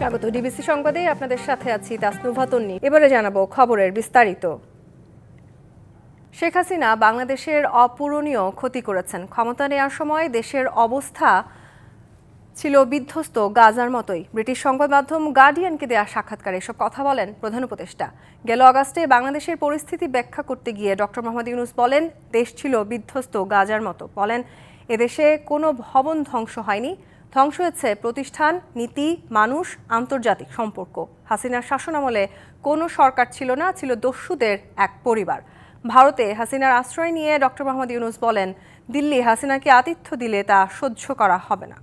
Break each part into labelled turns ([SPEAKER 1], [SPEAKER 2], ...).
[SPEAKER 1] স্বাগত। ডিবিসি সংবাদে আপনাদের সাথে আছি তাসনুভা তন্নি। এবারে জানাব খবরের বিস্তারিত। শেখ হাসিনা বাংলাদেশের অপূরণীয় ক্ষতি করেছেন। ক্ষমতা নেওয়ার সময় দেশের অবস্থা ছিল বিধ্বস্ত গাজার মতোই। ব্রিটিশ সংবাদ মাধ্যম গার্ডিয়ানকে দেয়া সাক্ষাৎকারে এসব কথা বলেন প্রধান উপদেষ্টা। গেল আগস্টে বাংলাদেশের পরিস্থিতি ব্যাখ্যা করতে গিয়ে ডক্টর মোহাম্মদ ইউনুস বলেন, দেশ ছিল বিধ্বস্ত গাজার মতো। বলেন, এদেশে কোনো ভবন ধ্বংস হয়নি। ধ্বংস হয়েছে প্রতিষ্ঠান, নীতি, মানুষ, আন্তর্জাতিক সম্পর্ক। হাসিনার শাসনামলে কোনো সরকার ছিল না, ছিল দস্যুদের এক পরিবার। ভারতে হাসিনার আশ্রয় নিয়ে ডক্টর মোহাম্মদ ইউনুস বলেন, দিল্লি হাসিনাকে আতিথ্য দিলে তা সহ্য করা হবে না।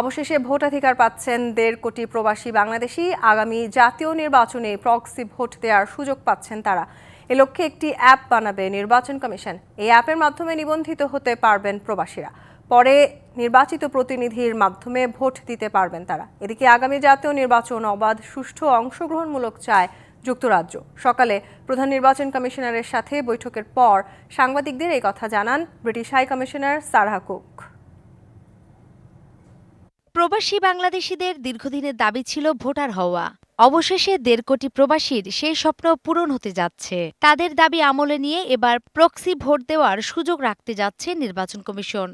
[SPEAKER 1] অবশেষে ভোটাধিকার পাচ্ছেন দেড় কোটি প্রবাসী বাংলাদেশি। আগামী জাতীয় নির্বাচনে প্রক্সি ভোট দেওয়ার সুযোগ পাচ্ছেন তারা। এ লক্ষ্যে একটি অ্যাপ বানাবে নির্বাচন কমিশন। এই অ্যাপের মাধ্যমে নিবন্ধিত হতে পারবেন প্রবাসীরা। পরে নির্বাচিত প্রতিনিধির মাধ্যমে ভোট দিতে পারবেন তারা। এদিকে আগামী জাতীয় নির্বাচন অবাধ, সুষ্ঠু, অংশগ্রহণমূলক চায় যুক্তরাজ্য। সকালে প্রধান নির্বাচন কমিশনারের সাথে বৈঠকের পর সাংবাদিকদের এই কথা জানান British high commissioner Sarah Cooke.
[SPEAKER 2] প্রবাসী বাংলাদেশিদের দীর্ঘদিনের দাবি ছিল ভোটার হওয়া। অবশেষে দেড় কোটি প্রবাসীর সেই স্বপ্ন পূরণ হতে যাচ্ছে। তাদের দাবি আমলে নিয়ে এবার প্রক্সি ভোট দেওয়ার সুযোগ রাখতে যাচ্ছে নির্বাচন কমিশন।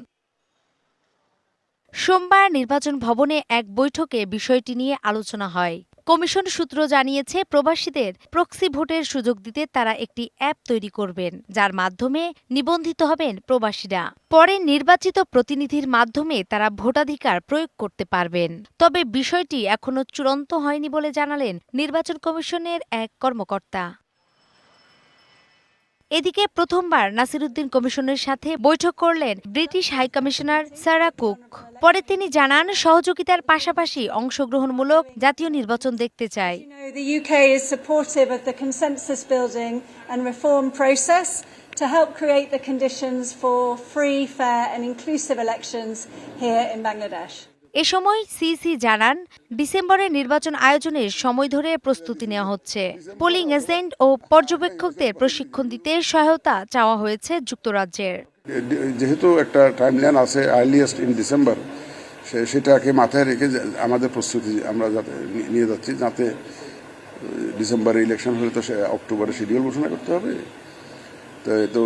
[SPEAKER 2] সোমবার নির্বাচন ভবনে এক বৈঠকে বিষয়টি নিয়ে আলোচনা হয়। কমিশন সূত্র জানিয়েছে, প্রবাসীদের প্রক্সি ভোটের সুযোগ দিতে তারা একটি অ্যাপ তৈরি করবেন, যার মাধ্যমে নিবন্ধিত হবেন প্রবাসীরা। পরে নির্বাচিত প্রতিনিধির মাধ্যমে তারা ভোটাধিকার প্রয়োগ করতে পারবেন। তবে বিষয়টি এখনও চূড়ান্ত হয়নি বলে জানালেন নির্বাচন কমিশনের এক কর্মকর্তা। এদিকে প্রথমবার নাসিরুদ্দিন কমিশনের সাথে বৈঠক করলেন ব্রিটিশ হাইকমিশনার সারা কুক। পরে তিনি জানান, সহযোগিতার পাশাপাশি অংশগ্রহণমূলক জাতীয় নির্বাচন দেখতে চায়। এ সময় সিসি জানান ডিসেম্বরে নির্বাচন আয়োজনের সময় ধরে প্রস্তুতি নেওয়া হচ্ছে। পোলিং এজেন্ট ও পর্যবেক্ষকদের প্রশিক্ষণ দিতে সহায়তা চাওয়া হয়েছে যুক্তরাজ্যের।
[SPEAKER 3] যেহেতু একটা টাইমলাইন আছে আর্লিয়েস্ট ইন ডিসেম্বর সেটাকে মাথায় রেখে আমাদের প্রস্তুতি আমরা যাতে নিয়ে যাচ্ছি যাতে ডিসেম্বরে ইলেকশন হলে তো সে অক্টোবরে শিডিউল ঘোষণা করতে হবে। তো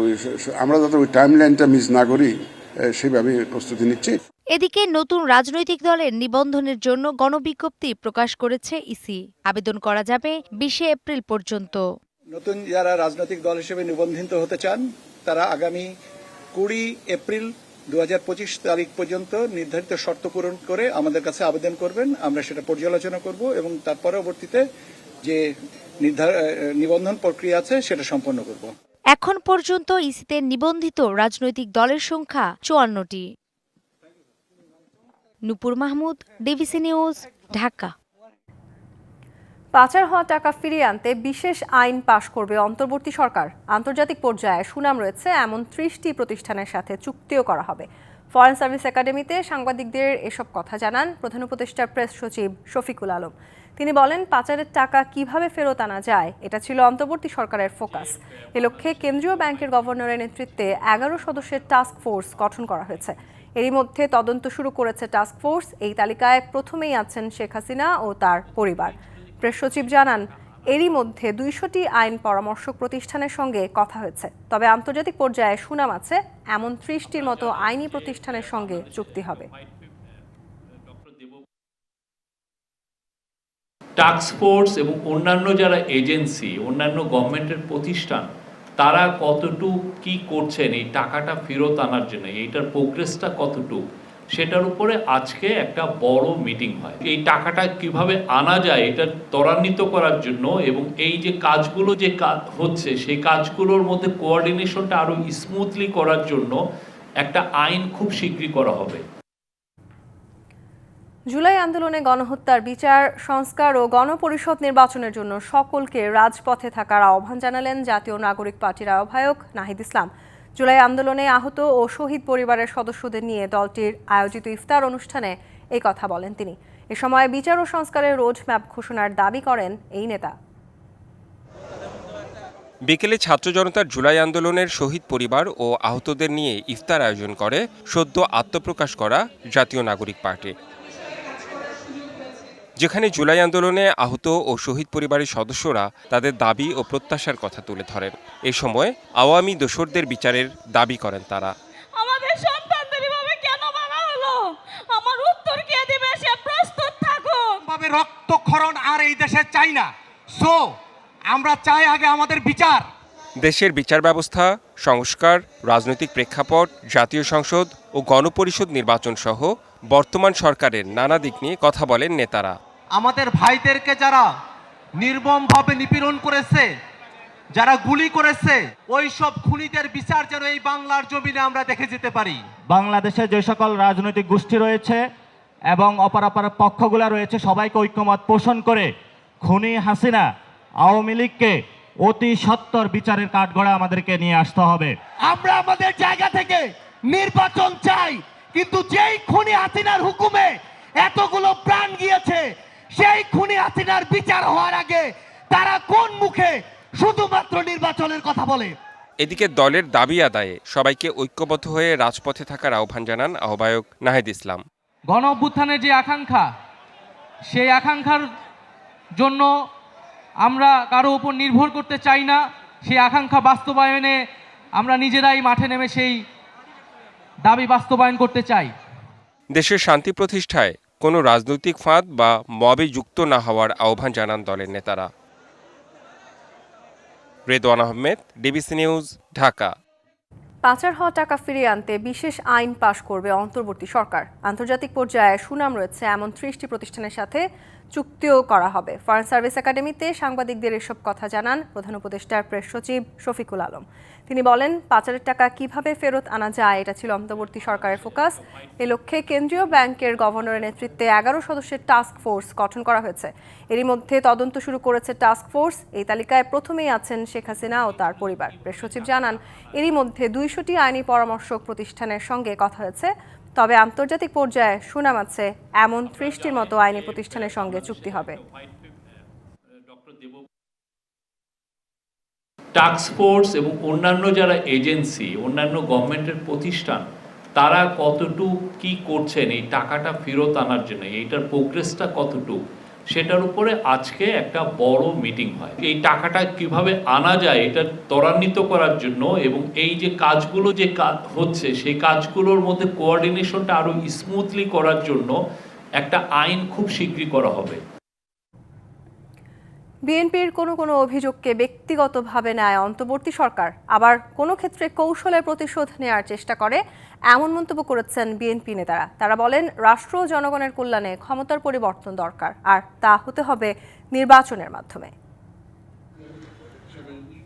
[SPEAKER 3] আমরা যাতে ওই টাইমলাইনটা মিস না করি আহ, সেইভাবে প্রস্তুতি নিচ্ছি।
[SPEAKER 2] এদিকে নতুন রাজনৈতিক দলের নিবন্ধনের জন্য গণবিজ্ঞপ্তি প্রকাশ করেছে ইসি। আবেদন করা যাবে বিশে এপ্রিল পর্যন্ত।
[SPEAKER 4] নতুন যারা রাজনৈতিক দল হিসেবে নিবন্ধিত হতে চান তারা আগামী কুড়ি এপ্রিল দু হাজার পঁচিশ তারিখ পর্যন্ত নির্ধারিত শর্ত পূরণ করে আমাদের কাছে আবেদন করবেন। আমরা সেটা পর্যালোচনা করব এবং তার পরবর্তীতে যে নিবন্ধন প্রক্রিয়া আছে সেটা সম্পন্ন করব।
[SPEAKER 2] এখন পর্যন্ত ইসিতে নিবন্ধিত রাজনৈতিক দলের সংখ্যা চুয়ান্নটি। Nupur Mahmud, D B C news, Dhaka.
[SPEAKER 1] পাচার হওয়া টাকা ফিরিয়ে আনতে বিশেষ আইন পাশ করবে অন্তর্বর্তী সরকার। আন্তর্জাতিক পর্যায়ে সুনাম রয়েছে এমন ত্রিশটি প্রতিষ্ঠানের সাথে চুক্তিও করা হবে। ফরেন সার্ভিস একাডেমিতে সাংবাদিকদের এসব কথা জানান প্রধান উপদেষ্টার প্রেস সচিব শফিকুল আলম। তিনি বলেন, পাচারের টাকা কীভাবে ফেরত আনা যায়? এটা ছিল অন্তর্বর্তী সরকারের ফোকাস। এ লক্ষ্যে কেন্দ্রীয় ব্যাংকের গভর্নরের নেতৃত্বে এগারো সদস্যের টাস্ক ফোর্স গঠন করা হয়েছে। এরই মধ্যে তদন্ত শুরু করেছে টাস্ক ফোর্স। এই তালিকায় প্রথমেই আছেন শেখ হাসিনা ও তার পরিবার। প্রেস সচিব জানান, এরই মধ্যে দুইশোটি আইন পরামর্শক প্রতিষ্ঠানের সঙ্গে কথা হয়েছে। তবে আন্তর্জাতিক পর্যায়ে সুনাম আছে, এমন ত্রিশটির মতো আইনি প্রতিষ্ঠানের সঙ্গে চুক্তি হবে।
[SPEAKER 5] ফোর্স এবং অন্যান্য যারা এজেন্সি অন্যান্য গভর্নমেন্টের প্রতিষ্ঠান, তারা কতটুক কি করছেন, এই টাকাটা ফেরত আনার জন্য, এইটার প্রোগ্রেসটা কতটুক, সেটার উপরে আজকে একটা বড় মিটিং হয়। এই টাকাটা কীভাবে আনা যায়, এটা ত্বরান্বিত করার জন্য এবং এই যে কাজগুলো যে হচ্ছে, সেই কাজগুলোর মধ্যে কোঅর্ডিনেশনটা আরও স্মুথলি করার জন্য একটা আইন খুব শীঘ্রই করা হবে।
[SPEAKER 1] জুলাই আন্দোলনে গণহত্যার বিচার, সংস্কার ও গণপরিষদ নির্বাচনের জন্য সকলকে রাজপথে থাকার আহ্বান জানালেন জাতীয় নাগরিক পার্টির আহ্বায়ক নাহিদ ইসলাম। জুলাই আন্দোলনে আহত ও শহীদ পরিবারের সদস্যদের নিয়ে দলটির আয়োজিত ইফতার অনুষ্ঠানে এই কথা বলেন তিনি। এ সময় বিচার ও সংস্কারের রোড ম্যাপ ঘোষণার দাবি করেন এই নেতা।
[SPEAKER 6] বিকেলে ছাত্র জনতার জুলাই আন্দোলনের শহীদ পরিবার ও আহতদের নিয়ে ইফতার আয়োজন করে সদ্য আত্মপ্রকাশ করা জাতীয় নাগরিক পার্টি। যেখানে জুলাই আন্দোলনে আহত ও শহীদ পরিবারের সদস্যরা তাদের দাবি ও প্রত্যাশার কথা তুলে ধরেন। এ সময় আওয়ামী দোসরদের বিচারের দাবি করেন তারা।
[SPEAKER 7] আমাদের সন্তানদের এভাবে কেন মারা হলো? আমার উত্তর কে দিবে? সে প্রস্তুত থাকুক।
[SPEAKER 8] ভাবে রক্তক্ষরণ আর এই দেশে চাই না। সো আমরা চাই আগে আমাদের বিচার।
[SPEAKER 6] দেশের বিচার ব্যবস্থা সংস্কার রাজনৈতিক প্রেক্ষাপট জাতীয় সংসদ ও গণপরিষদ নির্বাচন সহ বর্তমান সরকারের নানা দিক নিয়ে কথা বলেন নেতারা।
[SPEAKER 8] আমাদের ভাইদেরকে যারা নির্মমভাবে নিপীড়ন করেছে যারা গুলি করেছে ওই সব খুনিদের বিচার যেন এই বাংলার জমিনে আমরা দেখে যেতে পারি।
[SPEAKER 9] বাংলাদেশে যে সকল রাজনৈতিক গোষ্ঠী রয়েছে এবং অপর অপর পক্ষগুলো রয়েছে সবাইকে ঐক্যমত পোষণ করে খুনি হাসিনা আওয়ামী লীগকে অতি সত্তর বিচারের কাঠগড়া আমাদেরকে নিয়ে আসতে হবে।
[SPEAKER 8] আমরা আমাদের জায়গা থেকে নির্বাচন চাই কিন্তু যেই খুনি হাসিনার হুকুমে এতগুলো প্রাণ গিয়েছে সেই খুনি হাসিনার বিচার হওয়ার আগে তারা কোন মুখে শুধুমাত্র নির্বাচনের কথা বলে?
[SPEAKER 6] এদিকে দলের দাবি আদায়ে সবাইকে ঐক্যবদ্ধ হয়ে রাজপথে থাকার আহ্বান জানান আহ্বায়ক নাহিদ ইসলাম।
[SPEAKER 10] গণ অভ্যুত্থানের যে আকাঙ্ক্ষা সেই আকাঙ্ক্ষার জন্য আমরা কারও উপর নির্ভর করতে চাই না। সেই আকাঙ্ক্ষা বাস্তবায়নে আমরা নিজেরাই মাঠে নেমে সেই দাবি বাস্তবায়ন করতে চাই।
[SPEAKER 6] দেশের শান্তি প্রতিষ্ঠায় কোনো রাজনৈতিক ফাঁদ বা মবে যুক্ত না হওয়ার আহ্বান জানান দলের নেতারা। Redwan Ahmed, D B C news, Dhaka.
[SPEAKER 1] পাচার হওয়া টাকা ফিরিয়ে আনতে বিশেষ আইন পাশ করবে অন্তর্বর্তী সরকার। আন্তর্জাতিক পর্যায়ে সুনাম রয়েছে এমন ত্রিশটি প্রতিষ্ঠানের সাথে চুক্তিও করা হবে। ফরেন সার্ভিস একাডেমিতে সাংবাদিকদের এসব কথা জানান প্রধান উপদেষ্টার প্রেস সচিব শফিকুল আলম। তিনি বলেন পাচারের টাকা কীভাবে ফেরত আনা যায় এটা ছিল অন্তর্বর্তী সরকারের ফোকাস। এ লক্ষ্যে কেন্দ্রীয় ব্যাংকের গভর্নরের নেতৃত্বে এগারো সদস্যের টাস্ক ফোর্স গঠন করা হয়েছে। এরই মধ্যে তদন্ত শুরু করেছে টাস্ক ফোর্স। এই তালিকায় প্রথমেই আছেন শেখ হাসিনা ও তার পরিবার। প্রেস সচিব জানান, এরই মধ্যে দুইশোটি আইনি পরামর্শক প্রতিষ্ঠানের সঙ্গে কথা হয়েছে। তবে আন্তর্জাতিক পর্যায়ে সুনাম আছে, এমন ত্রিশটির মতো আইনি প্রতিষ্ঠানের সঙ্গে চুক্তি হবে।
[SPEAKER 5] টাস্ক ফোর্স এবং অন্যান্য যারা এজেন্সি, অন্যান্য গভর্নমেন্টের প্রতিষ্ঠান, তারা কতটুকু কি করছেন, এই টাকাটা ফেরত আনার জন্য, এইটার প্রোগ্রেসটা কতটুকু? সেটার উপরে আজকে একটা বড় মিটিং হয়। এই টাকাটা কীভাবে আনা যায়, এটা ত্বরান্বিত করার জন্য এবং এই যে কাজগুলো যে হচ্ছে, সেই কাজগুলোর মধ্যে কোঅর্ডিনেশনটা আরও স্মুথলি করার জন্য একটা আইন খুব শীঘ্রই করা হবে।
[SPEAKER 1] বিএনপির কোনো কোনো অভিযোগকে ব্যক্তিগতভাবে নেয় অন্তর্বর্তী সরকার। আবার কোনো ক্ষেত্রে কৌশলে প্রতিশোধ নেওয়ার চেষ্টা করে, এমন মন্তব্য করেছেন বিএনপি নেতারা। তারা বলেন, রাষ্ট্র জনগণের কল্যাণে ক্ষমতার পরিবর্তন দরকার, আর তা হতে হবে নির্বাচনের মাধ্যমে।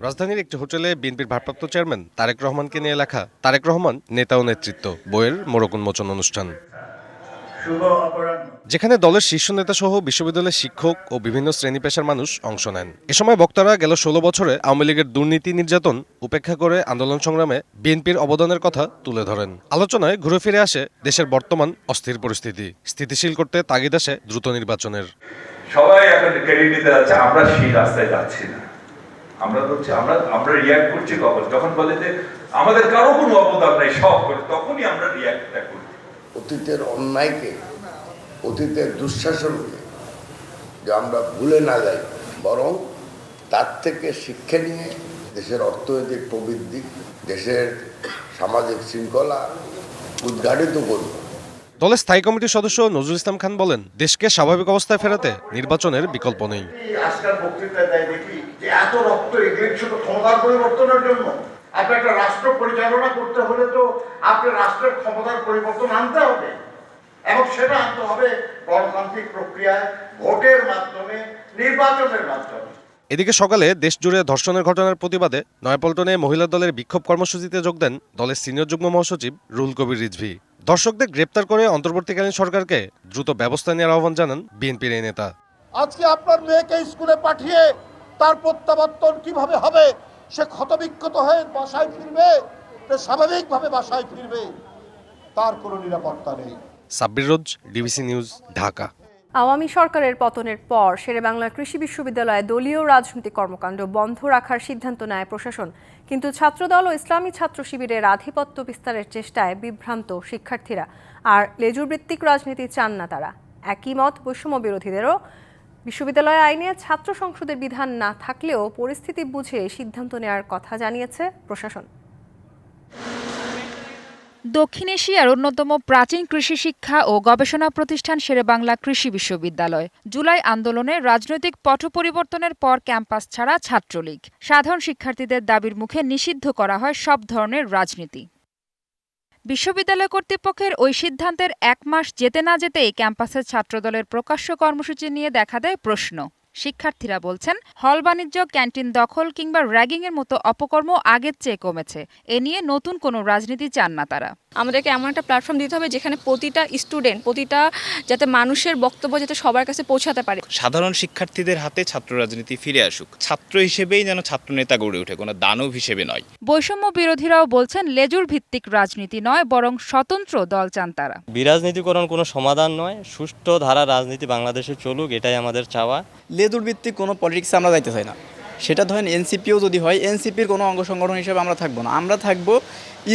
[SPEAKER 11] রাজধানীর একটি হোটেলে বিএনপির ভারপ্রাপ্ত চেয়ারম্যান তারেক রহমানকে নিয়ে লেখা তারেক রহমান নেতা ও নেতৃত্ব বইয়ের মোড়ক উন্মোচন অনুষ্ঠান। যেখানে দলের শীর্ষ নেতা সহ বিশ্ববিদ্যালয়ের শিক্ষক ও বিভিন্ন শ্রেণি পেশার মানুষ অংশ নেন। এ সময় বক্তারা গেল ষোলো বছরে আওয়ামী লীগের দুর্নীতি নির্যাতন উপেক্ষা করে আন্দোলন সংগ্রামে বিএনপির অবদানের কথা তুলে ধরেন। আলোচনায় ঘুরে ফিরে আসে দেশের বর্তমান অস্থির পরিস্থিতি। স্থিতিশীল করতে তাগিদ আসে দ্রুত নির্বাচনের।
[SPEAKER 12] সবাই এখন ক্রেডিট যাচ্ছে আমরা সেই রাস্তায় যাচ্ছি না। আমরা হচ্ছে আমরা আমরা রিয়াক্ট করছি কখন? যখন বলে যে আমাদের কারও কোনো অবদান নাই সব করে তখনই আমরা রিয়াক্টটা করি।
[SPEAKER 13] অতীতের অন্যায়কে অতীতের দুঃশাসনকে যে আমরা ভুলে না যাই বরং তার থেকে শিক্ষা নিয়ে দেশের অর্থনৈতিক প্রবৃদ্ধি দেশের সামাজিক শৃঙ্খলা উদ্ঘাটিত করব।
[SPEAKER 11] দলের স্থায়ী কমিটির সদস্য নজরুল ইসলাম খান বলেন দেশকে স্বাভাবিক অবস্থায় ফেরাতে নির্বাচনের বিকল্প নেই।
[SPEAKER 13] আজকাল বক্তৃতায় দেয় দেখি যে এত রক্ত এগুলি শুধু ক্ষমতার পরিবর্তনের জন্য। আপনি একটা রাষ্ট্র পরিচালনা করতে হলে তো আপনি রাষ্ট্রের ক্ষমতার পরিবর্তন আনতে হবে। এবং সেটা আনতে হবে গণতান্ত্রিক প্রক্রিয়ায় ভোটের মাধ্যমে নির্বাচনের মাধ্যমে।
[SPEAKER 11] এদিকে সকালে দেশ জুড়ে ধর্ষণের ঘটনার প্রতিবাদে নয়াপল্টনে মহিলা দলের বিক্ষোভ কর্মসূচিতে যোগ দেন দলের সিনিয়র যুগ্ম মহাসচিব রুল কবির রিজভি। দর্শকদের গ্রেপ্তার করে অন্তর্বর্তীকালীন সরকারকে দ্রুত ব্যবস্থা নেওয়ার আহ্বান জানান বিএনপির এই নেতা।
[SPEAKER 13] আজকে আপনার মেয়েকে স্কুলে পাঠিয়ে তার প্রত্যাবর্তন কীভাবে হবে? সে ক্ষতবিক্ষত হয়ে বাসায় ফিরবে সে স্বাভাবিকভাবে বাসায় ফিরবে। তার কোনো নিরাপত্তা নেই।
[SPEAKER 11] Sabbir Roz D B C news Dhaka.
[SPEAKER 1] Awami সরকারের পতনের পর শেরেবাংলা কৃষি বিশ্ববিদ্যালয়ে দলীয় রাজনৈতিক কর্মকাণ্ড বন্ধ রাখার সিদ্ধান্ত নেয় প্রশাসন। কিন্তু ছাত্রদল ও ইসলামী ছাত্র শিবিরের আধিপত্য বিস্তারের চেষ্টায় বিভ্রান্ত শিক্ষার্থীরা। আর লেজুর ভিত্তিক রাজনীতি চান না তারা। একই মত বৈষম্য বিরোধীদেরও বিশ্ববিদ্যালয় আইনে ছাত্র সংসদের বিধান না থাকলেও পরিস্থিতি বুঝে সিদ্ধান্ত নেওয়ার কথা জানিয়েছে প্রশাসন।
[SPEAKER 14] দক্ষিণ এশিয়ার অন্যতম প্রাচীন কৃষি শিক্ষা ও গবেষণা প্রতিষ্ঠান শেরেবাংলা কৃষি বিশ্ববিদ্যালয়। জুলাই আন্দোলনে রাজনৈতিক পট পরিবর্তনের পর ক্যাম্পাস ছাড়া ছাত্রলীগ। সাধারণ শিক্ষার্থীদের দাবির মুখে নিষিদ্ধ করা হয় সব ধরনের রাজনীতি। বিশ্ববিদ্যালয় কর্তৃপক্ষের ওই সিদ্ধান্তের এক মাস যেতে না যেতেই ক্যাম্পাসের ছাত্রদলের প্রকাশ্য কর্মসূচি নিয়ে দেখা দেয় প্রশ্ন। শিক্ষার্থীরা বলছেন হল বাণিজ্য ক্যান্টিন দখল কিংবা র্যাগিংয়ের মতো অপকর্ম আগের চেয়ে কমেছে। এ নিয়ে নতুন কোনো রাজনীতি চান না তারা।
[SPEAKER 15] আমাদেরকে এমন একটা প্ল্যাটফর্ম দিতে হবে যেখানে প্রতিটা স্টুডেন্ট প্রতিটা যাতে মানুষের বক্তব্য যাতে সবার কাছে পৌঁছাতে পারে।
[SPEAKER 16] সাধারণ শিক্ষার্থীদের হাতে ছাত্র রাজনীতি ফিরে আসুক। ছাত্র হিসেবেই যেন ছাত্র নেতা গড়ে ওঠে কোনো দানব হিসেবে নয়।
[SPEAKER 14] বৈষম্য বিরোধীরাও বলছেন লেজুর ভিত্তিক রাজনীতি নয় বরং স্বতন্ত্র দল চান তারা।
[SPEAKER 17] বিরাজনীতিকরণ কোনো সমাধান নয় সুষ্ঠু ধারা রাজনীতি বাংলাদেশে চলুক এটাই আমাদের চাওয়া।
[SPEAKER 18] লেদুর ভিত্তিক কোনো পলিটিক্সে আমরা যাইতে চাই না। সেটা ধরেন এনসিপিও যদি হয় এনসিপির কোনো অঙ্গ সংগঠন হিসেবে আমরা থাকব না। আমরা থাকব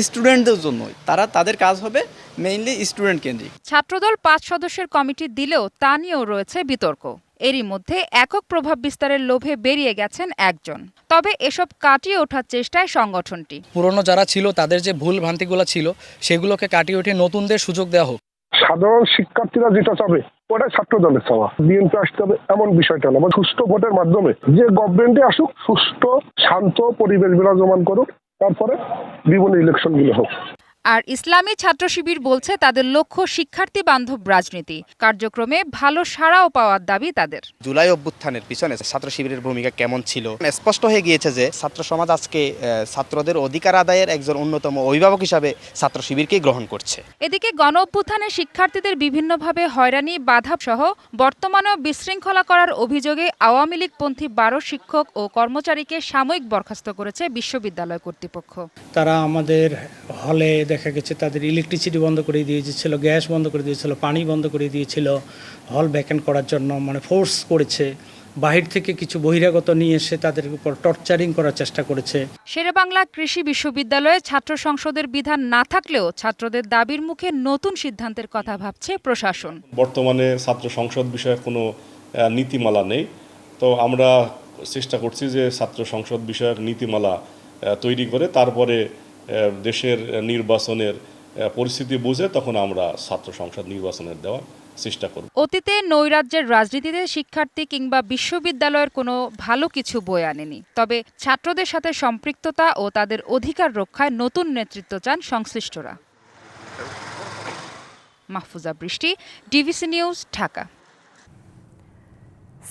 [SPEAKER 18] স্টুডেন্টদের জন্যই। তারা তাদের কাজ হবে মেইনলি স্টুডেন্ট কেন্দ্রিক।
[SPEAKER 14] ছাত্রদল পাঁচ সদস্যের কমিটি দিলেও তা নিয়েও রয়েছে বিতর্ক। এরই মধ্যে একক প্রভাব বিস্তারের লোভে বেরিয়ে গেছেন একজন। তবে এসব কাটিয়ে ওঠার চেষ্টায় সংগঠনটি।
[SPEAKER 19] পুরনো যারা ছিল তাদের যে ভুল ভ্রান্তিগুলো ছিল সেগুলোকে কাটিয়ে উঠে নতুনদের সুযোগ দেওয়া হোক।
[SPEAKER 20] সাধারণ শিক্ষার্থীরা যেটা চাবে ওটাই ছাত্র দলের চাওয়া বিএনপি আসতে হবে এমন বিষয়টা না সুষ্ঠু ভোটের মাধ্যমে যে গভর্নমেন্টে আসুক, সুষ্ঠু, শান্ত পরিবেশ বিরাজমান করুক, তারপরে বিভিন্ন ইলেকশনগুলো হোক।
[SPEAKER 14] আর ইসলামী ছাত্র শিবির বলছে তাদের লক্ষ্য শিক্ষার্থী বান্ধব রাজনীতি। কার্যক্রমে ভালো সাড়াও পাওয়ার দাবি তাদের।
[SPEAKER 16] জুলাই অভ্যুত্থানের পিছনে ছাত্র শিবিরের ভূমিকা কেমন ছিল? স্পষ্ট হয়ে গিয়েছে যে ছাত্র সমাজ আজকে ছাত্রদের অধিকার আদায়ের একজন অন্যতম অভিভাবক হিসাবে ছাত্র শিবিরকে গ্রহণ করছে।
[SPEAKER 14] এদিকে গণ অভ্যুত্থানে শিক্ষার্থীদের বিভিন্নভাবে হয়রানি বাধা সহ বর্তমানেও বিশৃঙ্খলা করার অভিযোগে আওয়ামী লীগপন্থী বারো শিক্ষক ও কর্মচারীকে সাময়িক বরখাস্ত করেছে বিশ্ববিদ্যালয় কর্তৃপক্ষ।
[SPEAKER 19] তারা আমাদের হলে দেখা গেছে তাদের ইলেকট্রিসিটি বন্ধ করে দিয়েছিল গ্যাস বন্ধ করে দিয়েছিল পানি বন্ধ করে দিয়েছিল হল ভ্যাকেন্ট করার জন্য মানে ফোর্স করেছে। বাহির থেকে কিছু বহিরাগত নিয়ে এসে তাদের উপর টর্চারিং করার চেষ্টা করেছে।
[SPEAKER 14] শেরেবাংলা কৃষি বিশ্ববিদ্যালয়ে ছাত্র সংসদের বিধান না থাকলেও ছাত্রদের দাবির মুখে নতুন সিদ্ধান্তের কথা ভাবছে প্রশাসন।
[SPEAKER 21] বর্তমানে ছাত্র সংসদ বিষয়ে কোনো নীতিমালা নেই। তো আমরা চেষ্টা করছি যে ছাত্র সংসদ বিষয়ক নীতিমালা তৈরি করে তারপরে দেশের নির্বাচনের পরিস্থিতি বুঝে তখন আমরা ছাত্র সংসদ নির্বাচনের দেওয়ার চেষ্টা করব।
[SPEAKER 14] অতীতে নৈরাজ্যের রাজনীতিতে শিক্ষার্থী কিংবা বিশ্ববিদ্যালয়ের কোনো ভালো কিছু বয়ে আনেনি। তবে ছাত্রদের সাথে সম্পৃক্ততা ও তাদের অধিকার রক্ষায় নতুন নেতৃত্ব চান সংশ্লিষ্টরা। মাহফুজা বৃষ্টি ডিভিসি নিউজ, ঢাকা।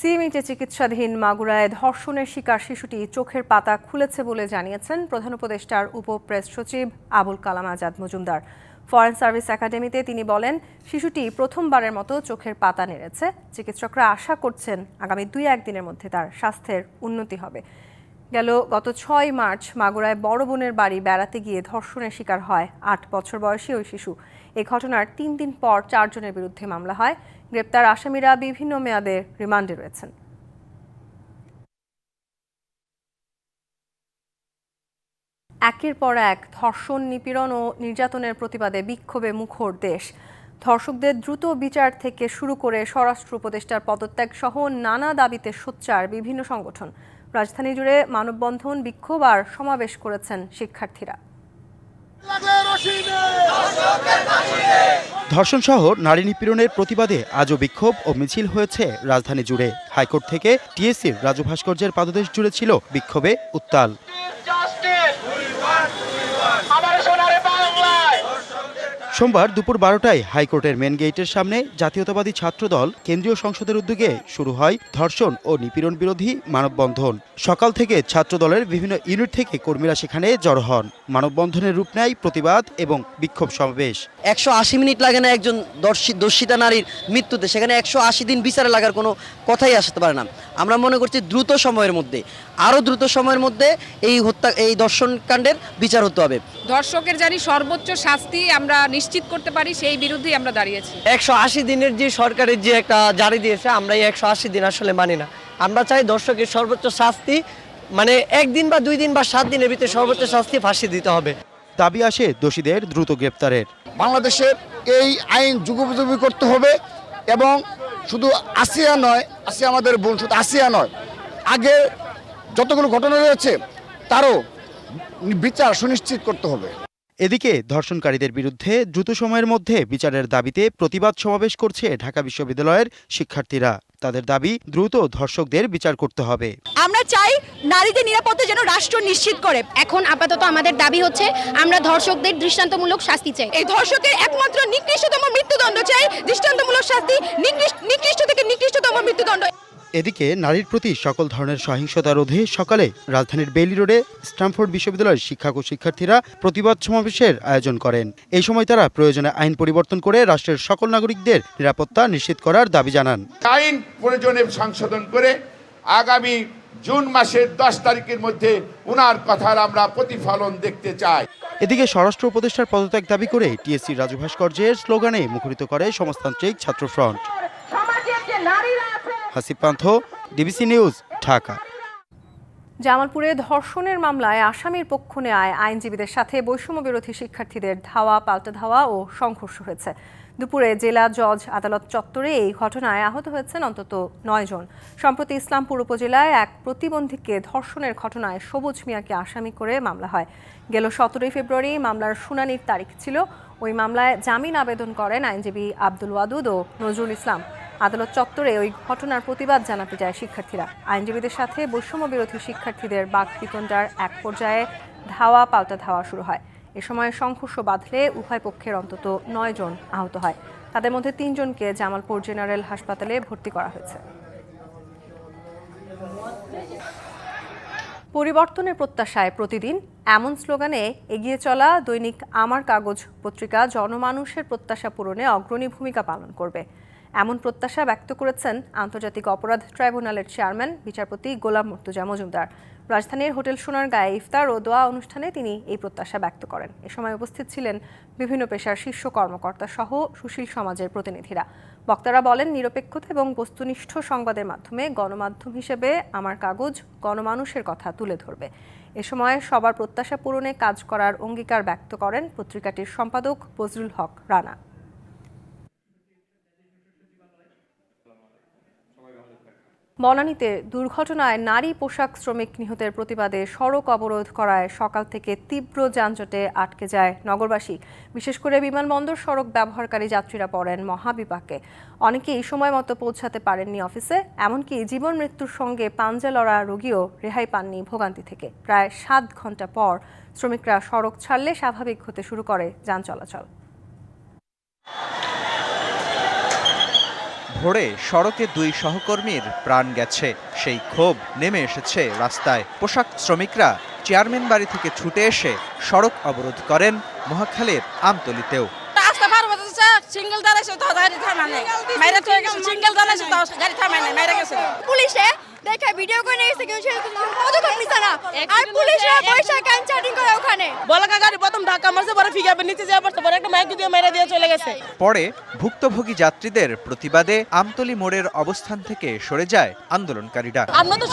[SPEAKER 1] সিএমইতে চিকিৎসাধীন মাগুরায় ধর্ষণের শিকার শিশুটি চোখের পাতা খুলেছে বলে জানিয়েছেন প্রধান উপদেষ্টার উপ প্রেস সচিব আবুল কালাম আজাদ মজুমদার। ফরেন সার্ভিস একাডেমিতে তিনি বলেন, শিশুটি প্রথমবারের মতো চোখের পাতা নেড়েছে। চিকিৎসকরা আশা করছেন আগামী দুই একদিনের মধ্যে তার স্বাস্থ্যের উন্নতি হবে। গেল গত ছয় মার্চ মাগুরায় বড় বোনের বাড়ি বেড়াতে গিয়ে ধর্ষণের শিকার হয় আট বছর বয়সী ওই শিশু। এই ঘটনার তিন দিন পর চারজনের বিরুদ্ধে মামলা হয়। গ্রেপ্তার আসামিরা বিভিন্ন মেয়াদে রিমান্ডে রয়েছেন। একের পর এক ধর্ষণ, নিপীড়ন ও নির্যাতনের প্রতিবাদে বিক্ষোভে মুখর দেশ। ধর্ষকদের দ্রুত বিচার থেকে শুরু করে স্বরাষ্ট্র উপদেষ্টার পদত্যাগ সহ নানা দাবিতে সোচ্চার বিভিন্ন সংগঠন। রাজধানী জুড়ে মানববন্ধন, বিক্ষোভ আর সমাবেশ করেছেন শিক্ষার্থীরা।
[SPEAKER 22] ধর্ষণ সহ নারী নিপীড়নের প্রতিবাদে আজও বিক্ষোভ ও মিছিল হয়েছে রাজধানী জুড়ে। হাইকোর্ট থেকে টিএসসির রাজু ভাস্কর্যের পাদদেশ জুড়ে ছিল বিক্ষোভে উত্তাল। সোমবার দুপুর বারোটায় হাইকোর্টের মেন গেটের সামনে জাতীয়তাবাদী ছাত্রদল কেন্দ্রীয় সংসদের উদ্যোগে শুরু হয় ধর্ষণ ও নিপীড়ন বিরোধী মানববন্ধন। সকাল থেকে ছাত্রদলের বিভিন্ন ইউনিট থেকে কর্মীরা সেখানে জড়ো হন। মানববন্ধনের রূপ নেয় প্রতিবাদ এবং বিক্ষোভ সমাবেশ।
[SPEAKER 23] একশো আশি মিনিট লাগে না একজন দর্শী দর্শিতা নারীর মৃত্যুতে। সেখানে একশো আশি দিন বিচারে লাগার কোনো কথাই আসতে পারে না। আমরা মনে করছি দ্রুত সময়ের মধ্যে। আরও দ্রুত সময়ের মধ্যে এই হত্যা এই দর্শনকাণ্ডের বিচার হতে হবে।
[SPEAKER 14] দর্শকের জানি সর্বোচ্চ শাস্তি আমরা নিশ্চিত করতে পারি সেই বিরুদ্ধেই আমরা দাঁড়িয়েছি।
[SPEAKER 23] একশো আশি দিনের যে সরকারের যে একটা জারি দিয়েছে আমরা এই একশো আশি দিন আসলে মানি না। আমরা চাই দর্শকের সর্বোচ্চ শাস্তি মানে একদিন বা দুই দিন বা সাত দিনের ভিতরে সর্বোচ্চ শাস্তি ফাঁসি দিতে হবে।
[SPEAKER 22] দাবি আসে দোষীদের দ্রুত গ্রেপ্তারের।
[SPEAKER 13] বাংলাদেশের এই আইন যুগোপযোগী করতে হবে এবং শুধু আসিয়া নয় আসিয়া আমাদের বোন শুধু আসিয়া নয় আগে যতগুলো ঘটনা রয়েছে তারও বিচার সুনিশ্চিত করতে হবে।
[SPEAKER 22] এদিকে ধর্ষণকারীদের বিরুদ্ধে দ্রুত সময়ের মধ্যে বিচারের দাবিতে প্রতিবাদ সমাবেশ করছে ঢাকা বিশ্ববিদ্যালয়ের শিক্ষার্থীরা। তাদের দাবি দ্রুত ধর্ষকদের বিচার করতে হবে।
[SPEAKER 7] আমরা চাই নারীদের নিরাপত্তা যেন রাষ্ট্র নিশ্চিত করে। এখন আপাতত আমাদের দাবি হচ্ছে আমরা ধর্ষকদের দৃষ্টান্তমূলক শাস্তি চাই। এই ধর্ষকের একমাত্র নিকৃষ্টতম মৃত্যুদণ্ড চাই দৃষ্টান্তমূলক শাস্তি নিকৃষ্ট- নিকৃষ্ট থেকে নিকৃষ্টতম মৃত্যুদণ্ড।
[SPEAKER 22] এদিকে নারীর প্রতি সকল ধরনের সহিংসতা রোধে সকালে রাজধানীর বেইলি রোডে স্ট্যামফোর্ড বিশ্ববিদ্যালয়ের শিক্ষক ও শিক্ষার্থীরা প্রতিবাদ সমাবেশের আয়োজন করেন। এই সময় তারা প্রয়োজনে আইন পরিবর্তন করে রাষ্ট্রের সকল নাগরিকদের নিরাপত্তা নিশ্চিত করার দাবি জানান।
[SPEAKER 13] আইন প্রয়োজনে সংশোধন করে আগামী জুন মাসের দশ তারিখের মধ্যে উনার কথার আমরা প্রতিফলন দেখতে চাই।
[SPEAKER 22] এদিকে স্বরাষ্ট্র উপদেষ্টার পদত্যাগ দাবি করে টিএসসি রাজু ভাস্কর্যের স্লোগানে মুখরিত করে সমাজতান্ত্রিক ছাত্র ফ্রন্ট ডিবিসি নিউজ, ঢাকা।
[SPEAKER 1] জামালপুরে ধর্ষণের মামলায় আসামির পক্ষ নেয় আইনজীবীদের সাথে বৈষম্য বিরোধী শিক্ষার্থীদের ধাওয়া, পাল্টা ধাওয়া ও সংঘর্ষ হয়েছে। দুপুরে জেলা জজ আদালত চত্বরে এই ঘটনায় আহত হয়েছেন অন্তত নয় জন। সম্প্রতি ইসলামপুর উপজেলায় এক প্রতিবন্ধীকে ধর্ষণের ঘটনায় সবুজ মিয়াকে আসামি করে মামলা হয়। গেল সতেরোই ফেব্রুয়ারি মামলার শুনানির তারিখ ছিল। ওই মামলায় জামিন আবেদন করেন আইনজীবী আব্দুল ওয়াদুদ ও নজরুল ইসলাম। আদালত চত্বরে ওই ঘটনার প্রতিবাদ জানাতে যায় শিক্ষার্থীরা। আইনজীবীদের সাথে বৈষম্য বিরোধী শিক্ষার্থীদের বাক বিতণ্ডার এক পর্যায়ে ধাওয়া পাল্টা ধাওয়া শুরু হয়। এ সময় সংঘর্ষ বাঁধলে উভয় পক্ষের অন্তত নয় জন আহত হয়। তাদের মধ্যে তিনজনকে জামালপুর জেনারেল হাসপাতালে ভর্তি করা হয়েছে। পরিবর্তনের প্রত্যাশায় প্রতিদিন এমন স্লোগানে এগিয়ে চলা দৈনিক আমার কাগজ পত্রিকা জনমানুষের প্রত্যাশা পূরণে অগ্রণী ভূমিকা পালন করবে। এমন প্রত্যাশা ব্যক্ত করেছেন আন্তর্জাতিক অপরাধ ট্রাইব্যুনালের চেয়ারম্যান, বিচারপতি গোলাম মুর্তুজা মজুমদার। রাজধানীর হোটেল সোনারগাঁয়ে ইফতার ও দোয়া অনুষ্ঠানে তিনি এই প্রত্যাশা ব্যক্ত করেন। এ সময় উপস্থিত ছিলেন বিভিন্ন পেশার শীর্ষ কর্মকর্তা সহ সুশীল সমাজের প্রতিনিধিরা। বক্তারা বলেন, নিরপেক্ষতা এবং বস্তুনিষ্ঠ সংবাদের মাধ্যমে গণমাধ্যম হিসেবে আমার কাগজ গণমানুষের কথা তুলে ধরবে। এ সময় সবার প্রত্যাশা পূরণে কাজ করার অঙ্গীকার ব্যক্ত করেন পত্রিকাটির সম্পাদক বজরুল হক রানা। বনানীতে দুর্ঘটনায় নারী পোশাক শ্রমিক নিহতের প্রতিবাদে সড়ক অবরোধ করায় সকাল থেকে তীব্র যানজটে আটকে যায় নগরবাসী। বিশেষ করে বিমানবন্দর সড়ক ব্যবহারকারী যাত্রীরা পড়েন মহাবিপাকে। অনেকেই সময় মতো পৌঁছাতে পারেননি অফিসে, এমনকি জীবন মৃত্যুর সঙ্গে পাঞ্জা লড়া রোগীও রেহাই পাননি ভোগান্তি থেকে। প্রায় সাত ঘণ্টা পর শ্রমিকরা সড়ক ছাড়লে স্বাভাবিক হতে শুরু করে যান চলাচল।
[SPEAKER 24] ভোরে সড়কে দুই সহকর্মীর প্রাণ গেছে। সেই ক্ষোভ নেমে এসেছে রাস্তায়। পোশাক শ্রমিকরা চেয়ারম্যান বাড়ি থেকে ছুটে এসে সড়ক অবরোধ করেন মহাখালীর আমতলিতেও।
[SPEAKER 7] সিঙ্গেল দাঁড়াইছে তো গাড়ি মাইরা তো সিঙ্গেল দাঁড়াইছে তো গাড়ি মাইরা গেছে। পুলিশে দেখে ভিডিও করে নিয়ে গেছে কেউ সে পদক্ষেপ নিছে না। আর পুলিশরা পয়সা ক্যান চ্যাটিং করে ওখানে। বলকা গাড়ি প্রথম ধাক্কা মারছে পরে ফিগাবে নিচে যাওয়ার পর পরে একটা মাইক দিয়ে মেরে দিয়ে চলে গেছে।
[SPEAKER 24] পরে ভুক্তভোগী যাত্রীদের প্রতিবাদে আমতলি মোড়ের অবস্থান থেকে সরে যায় আন্দোলনকারীরা।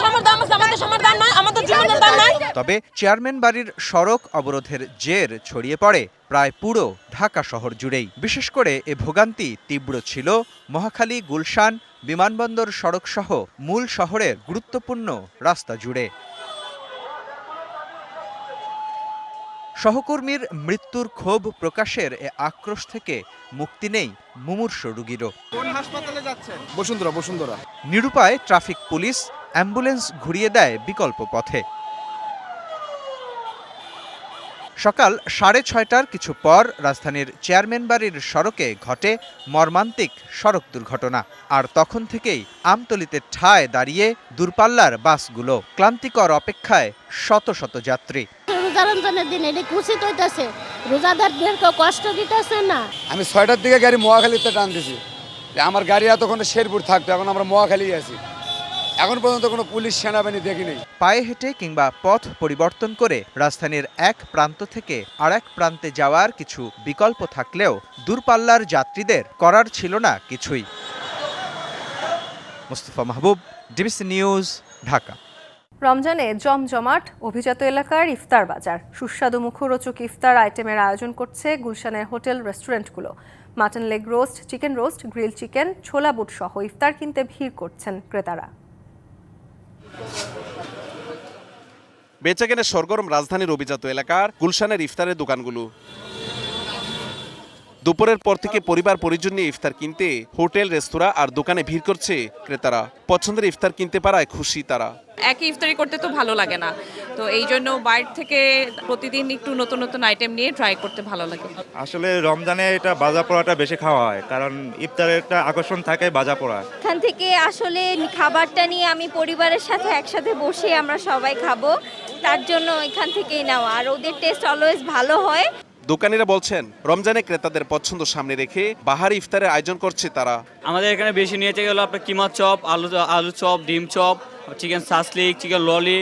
[SPEAKER 7] সময় দাম আছে আমাদের দাম নাই আমাদের জীবনের দাম নাই।
[SPEAKER 24] তবে চেয়ারম্যান বাড়ির সড়ক অবরোধের জের ছড়িয়ে পড়ে প্রায় পুরো ঢাকা শহর জুড়েই। বিশেষ করে এ ভোগান্তি তীব্র ছিল মহাখালী গুলশান বিমানবন্দর সড়ক সহ মূল শহরের গুরুত্বপূর্ণ রাস্তা জুড়ে। সহকর্মীর মৃত্যুর ক্ষোভ প্রকাশের এ আক্রোশ থেকে মুক্তি নেই মুমূর্ষ রুগীরও।
[SPEAKER 25] কোন হাসপাতালে যাচ্ছেন? বসুন্ধরা বসুন্ধরা।
[SPEAKER 24] নিরুপায় ট্রাফিক পুলিশ অ্যাম্বুলেন্স ঘুরিয়ে দেয় বিকল্প পথে। সকাল সাড়ে ছয়টার কিছু পর রাজধানীর চেয়ারম্যান বাড়ির সড়কে ঘটে মর্মান্তিক সড়ক দুর্ঘটনা। আর তখন থেকেই আমতলিতে ঠায় দাঁড়িয়ে দূরপাল্লার বাসগুলো ক্লান্তিকর অপেক্ষায় শত শত যাত্রী।
[SPEAKER 26] দিন এটা কুচিত হইতেছে। রোজাদারদেরকে কষ্ট দিতেছে না।
[SPEAKER 25] আমি ছয়টার দিকে গাড়ি মহাখালীতে টান দিছি। আমার গাড়ি এতক্ষণ শেরপুর থাকতো এখন আমরা মহাখালী আছি। এখন পর্যন্ত কোনো পুলিশ সেনাবাহিনী দেখিনি।
[SPEAKER 24] পায়ে হেঁটে কিংবা পথ পরিবর্তন করে রাজধানীর এক প্রান্ত থেকে আরেক প্রান্তে যাওয়ার কিছু বিকল্প থাকলেও দূরপাল্লার যাত্রীদের করার ছিল না কিছুই। Mustafa Mahbub D B C news Dhaka.
[SPEAKER 1] রমজানে জমজমাট অভিজাত এলাকার ইফতার বাজার। সুস্বাদু মুখরোচক ইফতার আইটেমের আয়োজন করছে গুলশানের hotel রেস্টুরেন্টগুলো। Mutton leg roast chicken roast grill chicken ছোলা বুট সহ ইফতার কিনতে ভিড় করছেন ক্রেতারা।
[SPEAKER 27] বেচাকেনে সরগরম রাজধানীর অভিজাত এলাকার গুলশানের ইফতারের দোকানগুলো। দুপুরের পর থেকে পরিবার পরিজন নিয়ে ইফতার কিনতে হোটেল, রেস্তোরাঁ আর দোকানে ভিড় করছে ক্রেতারা। পছন্দের ইফতার কিনতে পারায় খুশি তারা।
[SPEAKER 28] একই ইফতারি করতে তো ভালো লাগে না। তো এই জন্য বাইরে থেকে প্রতিদিন একটু নতুন নতুন আইটেম নিয়ে ট্রাই করতে ভালো লাগে।
[SPEAKER 29] আসলে রমজানে এটা বাজা পোড়াটা বেশি খাওয়া হয় কারণ ইফতারের একটা আকর্ষণ থাকে বাজা পোড়া।
[SPEAKER 7] এখান থেকে আসলে খাবারটা নিয়ে আমি পরিবারের সাথে একসাথে বসে আমরা সবাই খাব তার জন্য এখান থেকেই নেওয়া। আর ওদের টেস্ট অলওয়েজ ভালো হয়।
[SPEAKER 27] দোকানিরা বলছেন রমজানে ক্রেতাদের পছন্দ সামনে রেখে বাহারি ইফতারের আয়োজন করছে তারা।
[SPEAKER 18] আমাদের এখানে বেশি নিয়েছে গেলো আপনার কিমা চপ আলু আলু চপ ডিম চপ চিকেন সাসলিক চিকেন ললি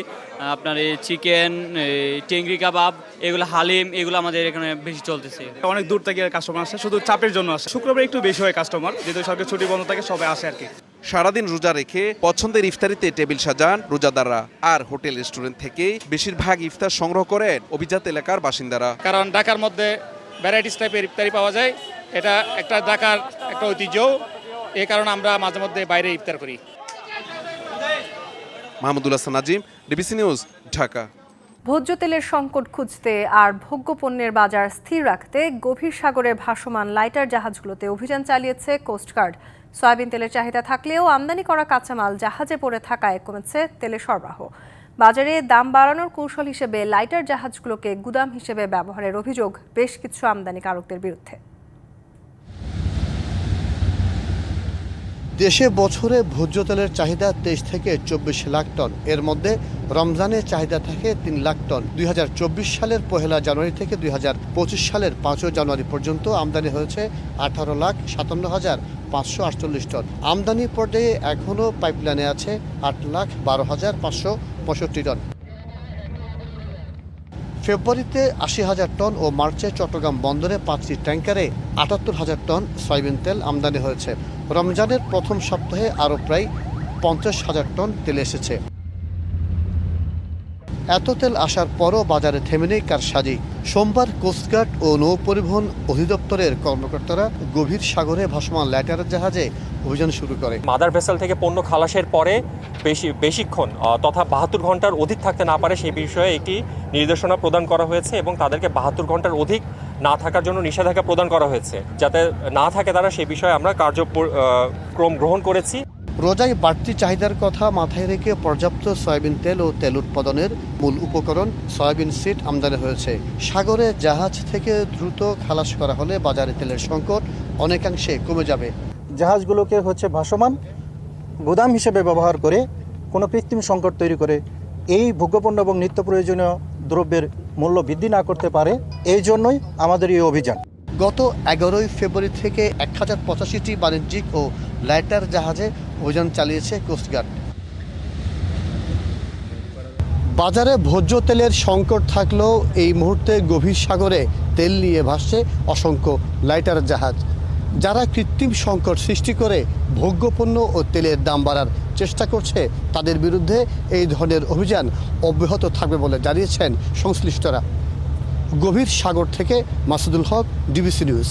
[SPEAKER 18] আপনার এই চিকেন টেংরি কাবাব এগুলো হালিম এগুলো আমাদের এখানে বেশি চলতেছে।
[SPEAKER 29] অনেক দূর থেকে কাস্টমার আসে শুধু চাপের জন্য আসে। শুক্রবার একটু বেশি হয় কাস্টমার যেহেতু সরকার ছুটি বন্ধ থাকে সবাই আসে আর কি।
[SPEAKER 27] সারাদিন রোজা রেখে পছন্দের ইফতারিতে টেবিল সাজান রোজাদাররা আর হোটেল রেস্টুরেন্ট থেকেই বেশিরভাগ ইফতার সংগ্রহ করেন অভিজাত এলাকার বাসিন্দারা।
[SPEAKER 29] কারণ ঢাকার মধ্যে ভ্যারাইটিস টাইপের ইফতারি পাওয়া যায়। এটা একটা ঢাকার একটা ঐতিহ্য। এই কারণে আমরা মাঝে মধ্যে বাইরে ইফতার করি।
[SPEAKER 27] Mahmudul Hasan Nazim D B C news, Dhaka.
[SPEAKER 1] ভোজ্য তেলের সংকট খুঁজতে আর ভোগ্য পণ্যের বাজার স্থির রাখতে গভীর সাগরে ভাসমান লাইটার জাহাজগুলোতে অভিযান চালিয়েছে কোস্টগার্ড সয়াবিন তেলের চাহিদা থাকলেও আমদানি করা কাঁচামাল জাহাজে পড়ে থাকায় কমেছে তেলের সরবরাহ। বাজারে দাম বাড়ানোর কৌশল হিসেবে লাইটার জাহাজগুলোকে গুদাম হিসেবে ব্যবহারের অভিযোগ বেশ কিছু আমদানিকারকদের বিরুদ্ধে।
[SPEAKER 30] দেশে বছরে ভোজ্য তেলের চাহিদা তেইশ থেকে চব্বিশ লাখ টন। এর মধ্যে রমজানের চাহিদা থাকে তিন লাখ টন। দুই হাজার চব্বিশ সালের পহেলা জানুয়ারি থেকে দুই হাজার পঁচিশ সালের পাঁচই জানুয়ারি পর্যন্ত আমদানি হয়েছে আঠারো লাখ সাতান্ন হাজার পাঁচশো আটচল্লিশ টন। আমদানি পর্যায়ে এখনও পাইপলাইনে আছে আট লাখ বারো হাজার পাঁচশো পঁয়ষট্টি টন। ফেব্রুয়ারিতে আশি হাজার টন ও মার্চে চট্টগ্রাম বন্দরে পাঁচটি ট্যাঙ্কারে আটাত্তর হাজার টন সয়াবিন তেল আমদানি হয়েছে। রমজানের প্রথম সপ্তাহে আরও প্রায় পঞ্চাশ হাজার টন তেল এসেছে। এত তেল আসার পরও বাজারে থেমে নেই কারসাজি। সোমবার কোস্টগার্ড ও নৌপরিবহন অধিদপ্তরের কর্মকর্তারা গভীর সাগরে ভাসমান ল্যাটার জাহাজে অভিযান শুরু করে।
[SPEAKER 6] মাদার ভেসেল থেকে পণ্য খালাসের পরে বেশি বেশিক্ষণ তথা বাহাত্তর ঘণ্টার অধিক থাকতে না পারে সেই বিষয়ে একটি নির্দেশনা প্রদান করা হয়েছে এবং তাদেরকে বাহাত্তর ঘণ্টার অধিক না থাকার জন্য নিষেধাজ্ঞা প্রদান করা হয়েছে। যাতে না থাকে তারা সেই বিষয়ে আমরা কার্যক্রম গ্রহণ করেছি।
[SPEAKER 30] রোজায় বাড়তি চাহিদার কথা মাথায় রেখে পর্যাপ্ত সয়াবিন তেল ও তেল উৎপাদনের মূল উপকরণ সয়াবিন সিড আমদানি হয়েছে। সাগরে জাহাজ থেকে দ্রুত খালাস করা হলে বাজারে তেলের সংকট অনেকাংশে কমে যাবে।
[SPEAKER 31] জাহাজগুলোকে হচ্ছে ভাসমান গুদাম হিসেবে ব্যবহার করে কোনো কৃত্রিম সংকট তৈরি করে এই ভোগ্যপণ্য এবং নিত্য প্রয়োজনীয় দ্রব্যের মূল্য বৃদ্ধি না করতে পারে এই জন্যই আমাদের এই অভিযান।
[SPEAKER 30] গত এগারোই ফেব্রুয়ারি থেকে এক হাজার পঁচাশিটি বাণিজ্যিক ও লাইটার জাহাজে অভিযান চালিয়েছে কোস্টগার্ড। বাজারে ভোজ্য তেলের সংকট থাকলেও এই মুহূর্তে গভীর সাগরে তেল নিয়ে ভাসছে অসংখ্য লাইটার জাহাজ। যারা কৃত্রিম সংকট সৃষ্টি করে ভোগ্যপণ্য ও তেলের দাম বাড়ার চেষ্টা করছে, তাদের বিরুদ্ধে এই ধরনের অভিযান অব্যাহত থাকবে বলে জানিয়েছেন সংশ্লিষ্টরা। গভীর সাগর থেকে Masudul Hoque, DBC news.